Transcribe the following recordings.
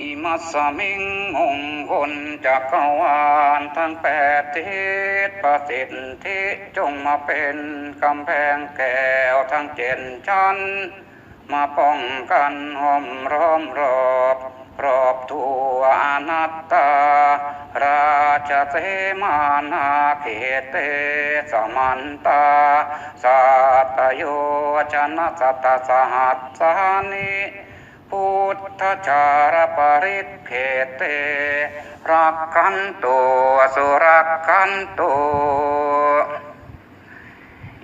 อิมัสมิงมงคลจักรวาลทั้งแปดทิศประสิทธิจงมาเป็นกำแพงแก้วทั้งเจ็ดชั้น มาป้องกันห้อมร้อมรอบรอบทั่วอนัตตา ราชเสมานาเขเตสมันตา สัตโยชนะสัตตสหัสสานิ พุทธชารปริเขเต รักขันตัวสุรักขันตุ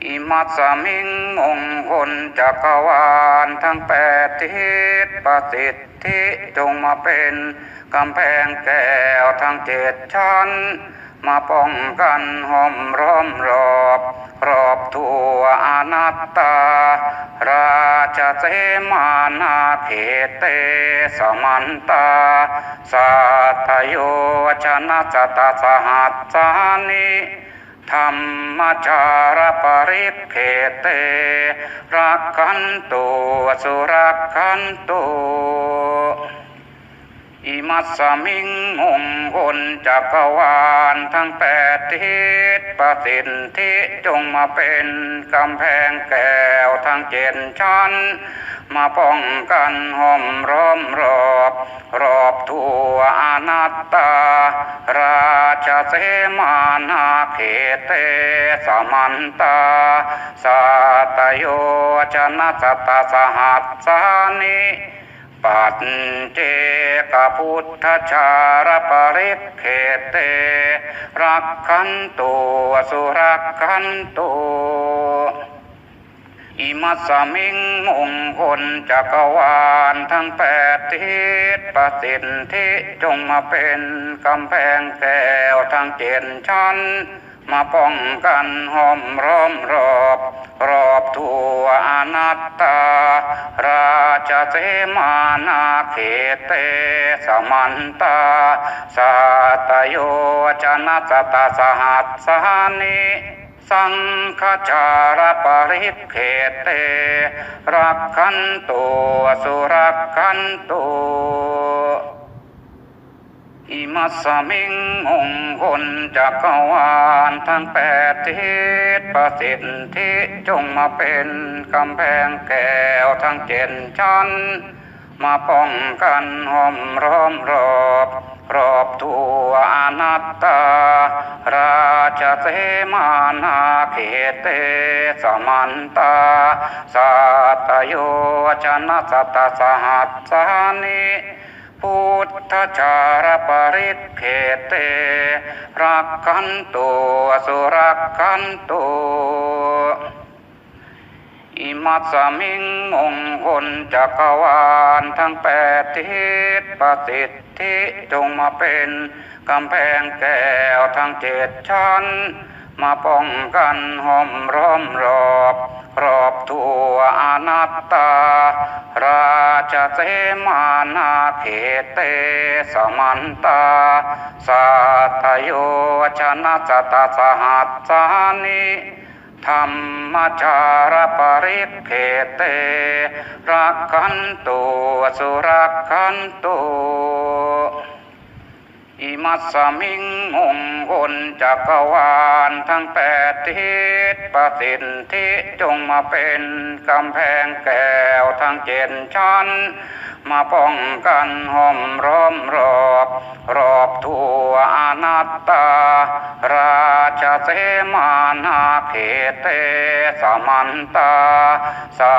อิมัสสมิงมงคลจักรวาลทั้งแปดทิศประสิทธิจงมาเป็นกำแพงแก้วทั้งเจ็ดชั้น มาป้องกันห้อมร้อมรอบ รอบทั่วอนัตตารา ชเจมานาเทเตสมันตาสัตโยชนะจตสหัสสานิธรรมจารปริเพเตรักขันตุสุรักขันตุ อิมัสสมิงมงคลจักรวาลทั้งแปดทิศประสิทธิจงมาเป็นกำแพงแก้วทั้งเจ็ดชั้น มาป้องกันห้อมร้อมรอบ รอบทั่วอนัตตา ราชเสมานาเขเตสมันตาสัตโยชนะสัตตสหัสสานิ ปัจเจกพุทธชารปริเขเต รักขันตุสุรักขันตุอิมัสสมิงมงคลจักรวาลทั้งแปดทิศประสิทธิจงมาเป็นกำแพงแก้วทั้งเจ็ดชั้น มาป้องกันห้อมร้อมรอบ รอบทั่วอนัตตา ราชเสมานาเขตเตสมันตาสัตโยชนะสตสหัสสานิสังฆจารปริเขตเต รักขันตุสุรักขันตุ อิมัสมิงมงคลจักรวาลทั้งแปดทิศประสิทธิจงมาเป็นกำแพงแก้วทั้งเจ็ดชั้น มาป้องกันห้อมร้อมรอบรอบทั่วอนัตตา ราชเสมานาเขเตสมันตาสัตโยชนะสัตตสหัสสานิ พุทธชารปริเขเตรักขันตุสุรักขันตุอิมัสสมิงมงคลจักรวาลทั้งแปดทิศประสิทธิจงมาเป็นกำแพงแก้วทั้งเจ็ดชั้น มาป้องกันห้อมร้อมรอบ รอบทั่วอนัตตา ราชเสมานาเขเตสมันตา สัตโยชนะจตสหัสสานิธรรมจารปริเขเต รักขันตุสุรักขันตุ อิมัสสมิงมงคลจักรวาลทั้งแปดทิศประสิทธิจงมาเป็นกำแพงแก้วทั้งเจ็ดชั้น มาป้องกันห้อมร้อมรอบ รอบทั่วอนัตตา ราชเสมานาเขเตสมันตาสั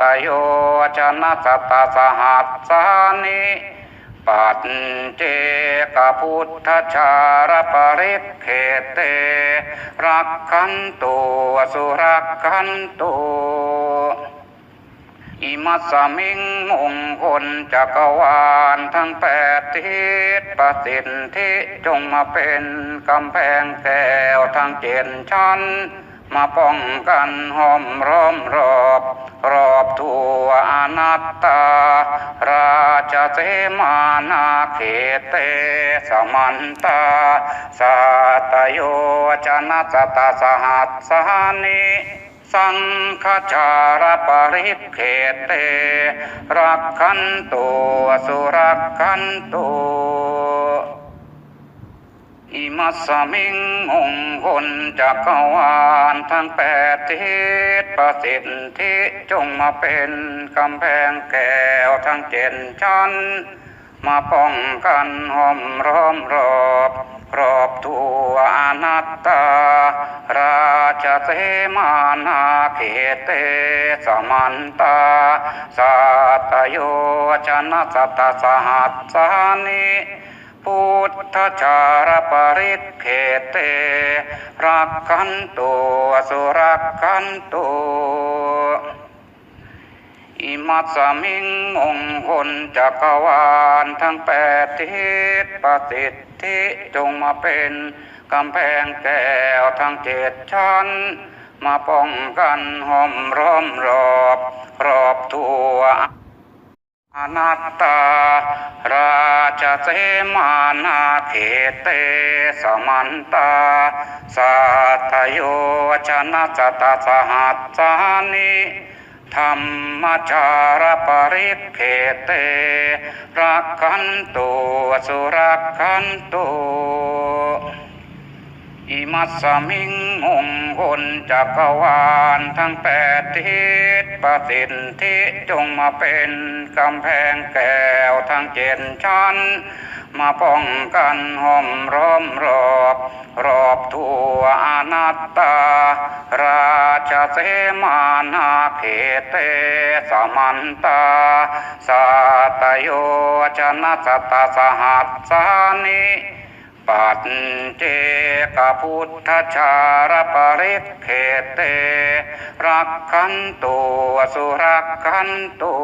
ตโยชนะสตตสหัสสานิ ปัจเจกพุทธชารปริเขเต รักขันตุสุรักขันตุอิมัสสมิงมงคลจักรวาลทั้งแปดทิศประสิทธิจงมาเป็นกำแพงแก้วทั้งเจ็ดชั้น มาป้องกันห้อมร้อมรอบ รอบทั่วอนัตตา ราชเสมานาเขเตสมันตาสัตโยชนะสตสหัสสานิสังฆจารปริเขตเต รักขันตุสุรักขันตุอิ มัสสมิงมงคลจักรวาลทั้งแปดทิศประสิทธิจงมาเป็นกำแพงแก้วทั้งเจ็ดชั้น มาป้องกันห้อมร้อมรอบรอบทั่วอนัตตา ราชเสมานาเขเตสมันตา สัตโยชนะสัตตสหัสสานิ พุทธชารปริเขเต รักขันตุสุรักขันตุอิมัสมิงมงคลจักรวาลทั้งแปดทิศประสิทธิจงมาเป็นกำแพงแก้วทั้งเจ็ดชั้น มาป้องกันห้อมร้อมรอบ รอบทั่ว อนัตตาราชเสมานาเขเตสมันตาสัตโยชนะจตสหัสสานิธรรมจารปริเขเตรักขันตุสุรักขันตุ อิมัสสมิงมงคลจักรวาลทั้งแปดทิศประสิทธิจงมาเป็นกำแพงแก้วทั้งเจ็ดชั้น มาป้องกันห้อมร้อมรอบ รอบทั่วอนัตตา ราชเสมานาเขเตสมันตาสัตโยชนะสตตสหัสสานิ ปัจเจกพุทธชารปริเขเต รักขันตุสุรักขันตุ